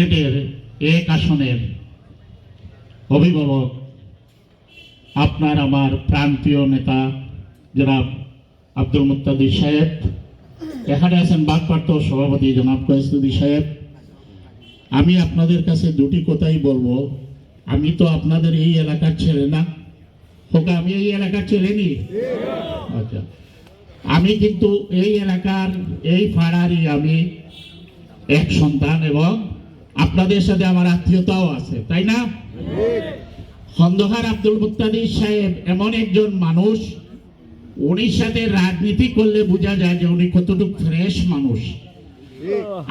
সিলেটের এক আসনের অভিভাবক আপনার আমার প্রান্তীয় নেতা জনাব আব্দুল মুক্তাদির সাহেব। এখানে আছেন বাগপাট্ট সভাপতি জনাব কয়েসুদ্দি সাহেব। আমি আপনাদের কাছে দুটি কথাই বলব। আমি তো আপনাদের এই এলাকার ছেলে না। হোক, আমি এই এলাকার ছেলে নি? আচ্ছা। আমি কিন্তু এই এলাকার, এই পাড়ারই আমি এক সন্তান এবং আপনাদের সাথে আমার আত্মীয়তাও আছে, তাই না? খন্দকার আব্দুল মুক্তাদির সাহেব এমন একজন মানুষ, উনির সাথে রাজনীতি করলে বোঝা যায় যে উনি কতটুকু ফ্রেশ মানুষ।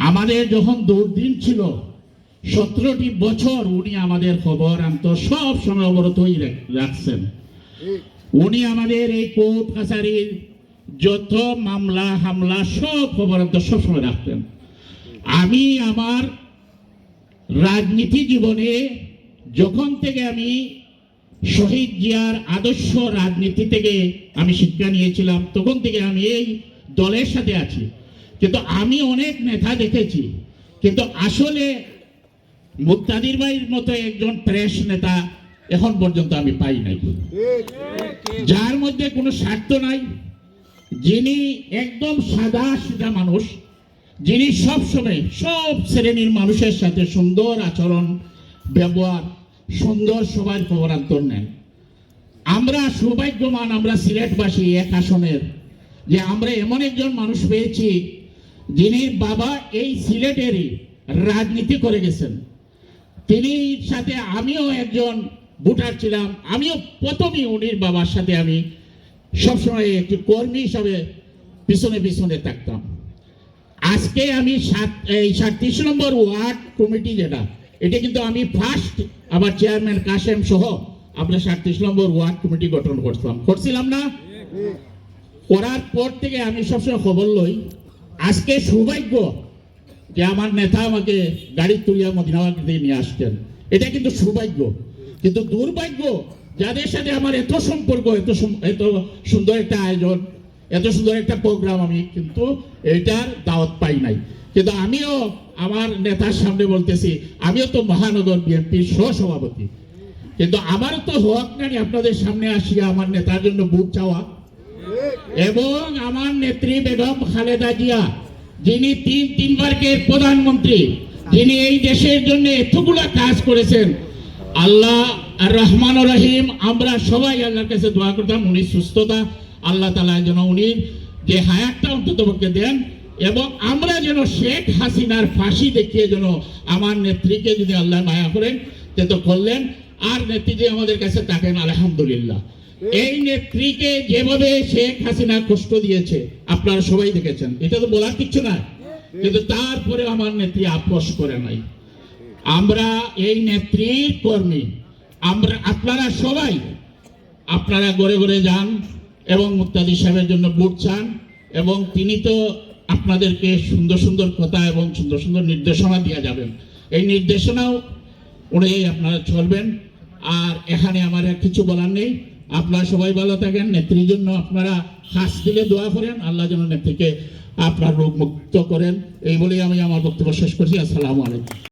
আমাদের যখন দুর্দিন ছিল, সতেরোটি বছর উনি আমাদের খবর আনত, সব সময় অবরতই রাখছেন। উনি আমাদের এই কোর্ট কাছারির যত মামলা, হামলা, সব খবর আনত সবসময় রাখতেন। আমি আমার রাজনীতি জীবনে যখন থেকে আমি শহীদ জিয়ার আদর্শ রাজনীতি থেকে আমি শিক্ষা নিয়েছিলাম, তখন থেকে আমি এই দলের সাথে আছি। কিন্তু আমি অনেক নেতা দেখেছি, কিন্তু আসলে মুক্তাদির ভাইয়ের মতো একজন প্রেস নেতা এখন পর্যন্ত আমি পাই নাই। যার মধ্যে কোনো স্বার্থ নাই, যিনি একদম সাদা সিধা মানুষ যিনি সব সময় সব শ্রেণির মানুষের সাথে সুন্দর আচরণ, ব্যবহার, সুন্দর সবার খবরান্তর নেন আমরা সৌভাগ্যমান আমরা সিলেটবাসী এক আসনের যে আমরা এমন একজন মানুষ পেয়েছি যিনি বাবা এই সিলেটেরই রাজনীতি করে গেছেন। তিনি সাথে আমিও একজন ভোটার ছিলাম। আমিও প্রথমই উনির বাবার সাথে আমি সবসময় একটি কর্মী হিসাবে পিছনে পিছনে থাকতাম। আজকে আমি সাত, এই সাতত্রিশ নম্বর ওয়ার্ড কমিটি যেটা, এটা কিন্তু আমি ফার্স্ট আমার চেয়ারম্যান কাশেম সহ আমরা সাতত্রিশ নম্বর ওয়ার্ড কমিটি গঠন করছিলাম। করছিলাম না? করার পর থেকে আমি সবসময় খবর লই, আজকে সৌভাগ্য যে আমার নেতা আমাকে গাড়ি তুলিয়া দিয়ে নিয়ে আসতেন এটা কিন্তু সৌভাগ্য। কিন্তু দুর্ভাগ্য, যাদের সাথে আমার এত সম্পর্ক, এত এত সুন্দর একটা আয়োজন এত সুন্দর একটা প্রোগ্রাম আমি কিন্তু এটার দাওয়াত পাই নাই। কিন্তু আমিও আমার নেতার সামনে বলতেছি, আমিও তো মহানগর বিএনপির সহসভাপতি। কিন্তু আমারও তো হক নাই আপনাদের সামনে আসিয়া আমার নেতার জন্য বুট চাওয়া। এবং আমার নেত্রী বেগম খালেদা জিয়া, যিনি তিন তিনবারকের প্রধানমন্ত্রী, যিনি এই দেশের জন্য এতগুলা কাজ করেছেন। আল্লাহ আর রহমান রহিম, আমরা সবাই আল্লাহর কাছে দোয়া করতাম, উনি সুস্থতা আল্লাহ তালা যেন উনি যে হায়াতটা অন্তত পক্ষে দেন এবং আমরা যেন শেখ হাসিনার ফাঁসি দেখিয়ে যেন আমার নেত্রীকে যদি আল্লাহ মায়া করেন, তে তো করলেন। আর নেত্রী যে আমাদের কাছে থাকেন আলহামদুলিল্লাহ। এই নেত্রীকে যেভাবে শেখ হাসিনা কষ্ট দিয়েছে, আপনারা সবাই দেখেছেন। এটা তো বলার কিছু না কিন্তু তারপরে আমার নেত্রী আপোষ করে নাই। আমরা এই নেত্রীর কর্মী। আমরা, আপনারা সবাই, আপনারা ঘরে ঘরে যান। এবং মুক্তাদি সাহেবের জন্য ভোট চান, এবং তিনি তো আপনাদেরকে সুন্দর সুন্দর কথা এবং সুন্দর সুন্দর নির্দেশনা দিয়ে যাবেন। এই নির্দেশনাও অনুযায়ী আপনারা চলবেন। আর এখানে আমার কিছু বলার নেই। আপনারা সবাই ভালো থাকেন, নেত্রীর জন্য আপনারা হাস দিলে দোয়া করেন, আল্লাহ যেন নেত্রীকে আপনার রোগ মুক্ত করেন। এই বলেই আমি আমার বক্তব্য শেষ করছি। আসসালামু আলাইকুম।